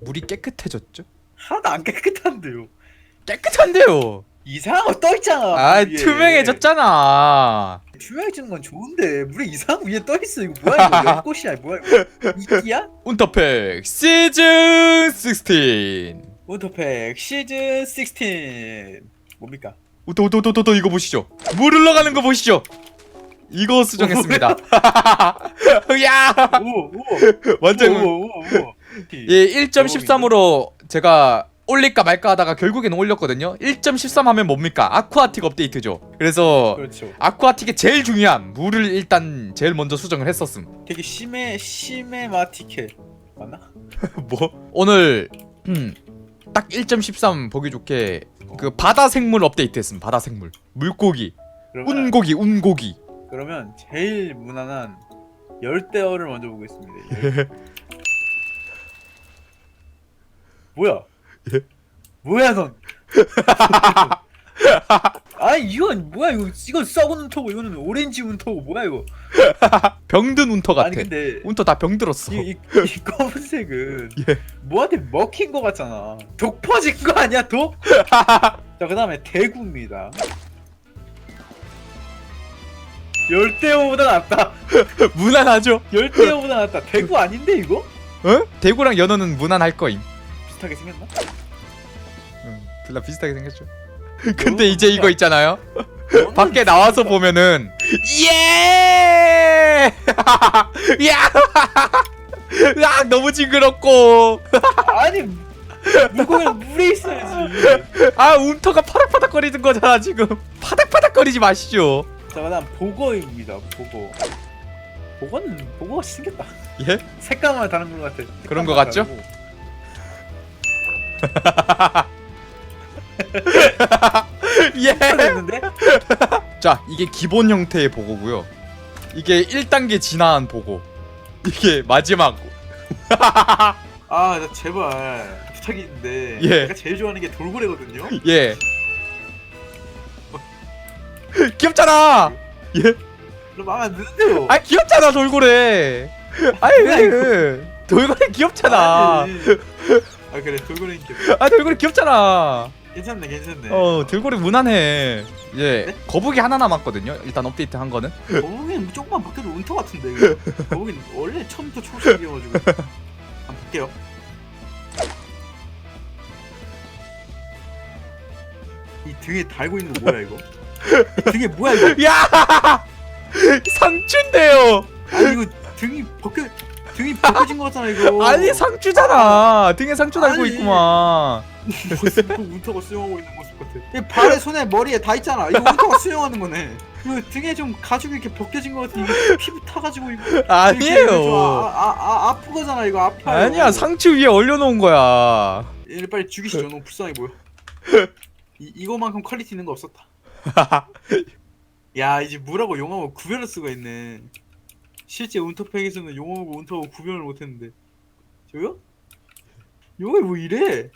물이 깨끗해졌죠? 하나도 안 깨끗한데요. 깨끗한데요. 이상한 거 떠 있잖아. 아물 위에. 투명해졌잖아. 투명해지는 건 좋은데 물에 이상한 거 위에 떠 있어. 이거 뭐야 이거? 연꽃이야 뭐야 이거? 이끼야? 운터팩 시즌 16. 원터팩 시즌 16 뭡니까? 우토 우토 우토 이거 보시죠. 물 흘러가는 거 보시죠. 이거 수정했습니다. 야 오, 오, 완전 오, 오, 오, 오. 예 1.13으로 제가 올릴까 말까 하다가 결국에는 올렸거든요. 1.13 하면 뭡니까? 아쿠아틱 업데이트죠. 그래서 그렇죠. 아쿠아틱의 제일 중요한 물을 일단 제일 먼저 수정을 했었음. 되게 심해 심해마티케 맞나? 뭐? 오늘 음, 딱 1.13 보기 좋게 그 바다 생물 업데이트했음. 바다 생물. 물고기, 그러면 운고기, 운고기. 그러면 제일 무난한 열대어를 먼저 보겠습니다. 열- 뭐야? 예? 뭐야 넌? 아니 이건 뭐야 이거 이건 썩은 운터고 이거는 오렌지 운터고 뭐야 이거? 병든 운터 같아. 아니 근데 운터 다 병들었어. 이, 이, 이 검은색은 예. 뭐한테 먹힌 거 같잖아. 독 퍼진 거 아니야 독? 자 그다음에 대구입니다. 열대어보다 낫다. 무난하죠? 열대어보다 낫다. 대구 아닌데 이거? 어? 대구랑 연어는 무난할 거임. 비슷하게 생겼나? 응, 둘다 비슷하게 생겼죠. 근데 이제 이거 있잖아요. 밖에 나와서 보면은 예! 야! 아, 너무 징그럽고 아니 물고기는 물에 있어야지. 아 운터가 파닥파닥거리는 거잖아 지금 파닥파닥거리지 마시죠 자 그다음 보거입니다. 보거. 보거는 보거가 생겼다. 예? 색감만 다른 것 같아. 그런 거 색감만 같죠? 예! 다르고. 됐는데? 자 이게 기본 형태의 보고고요 이게 1단계 진화한 보고 이게 마지막 아, 나 제발 부탁이 있는데 예. 내가 제일 좋아하는 게 돌고래거든요. 예 귀엽잖아 예? 그럼 마음에 안 드는데요. 아 귀엽잖아 돌고래 아니. 돌고래 귀엽잖아 아니. 아 그래 돌고래 인기 아 돌고래 귀엽잖아 괜찮네 괜찮네. 어 돌고래 무난해 이제 네? 거북이 하나 남았거든요 일단 업데이트 한 거는 거북이는 조금만 바뀌어도 운터 같은데 이거. 거북이는 원래 처음부터 초록색이어가지고 한번 볼게요. 이 등에 달고 있는 거 뭐야 이거? 이 등에 뭐야 이거? 야 상추인데요 아니 이거 등이 벗겨 등이 벗겨진 거 같잖아 이거. 아니 상추잖아 등에 상추 달고 아니. 있구만 모습 그 운터가 수영하고 있는 모습 같아. 이 발에 손에 머리에 다 있잖아. 이거 운터가 수영하는 거네. 이거 등에 좀 가죽이 이렇게 벗겨진 거 같아. 이거 피부 타가지고 이거. 이렇게 좀 아니에요 아, 아, 아, 아픈 거잖아 이거 아파요. 아니야 상추 위에 올려놓은 거야 얘를 빨리 죽이시죠. 너무 불쌍해 보여. 이 이거만큼 퀄리티 있는 거 없었다. 야 이제 물하고 용하고 구별할 수가 있네. 실제 운터팩에서는 용하고 운터하고 구별을 못했는데 저요? 용이 뭐 이래?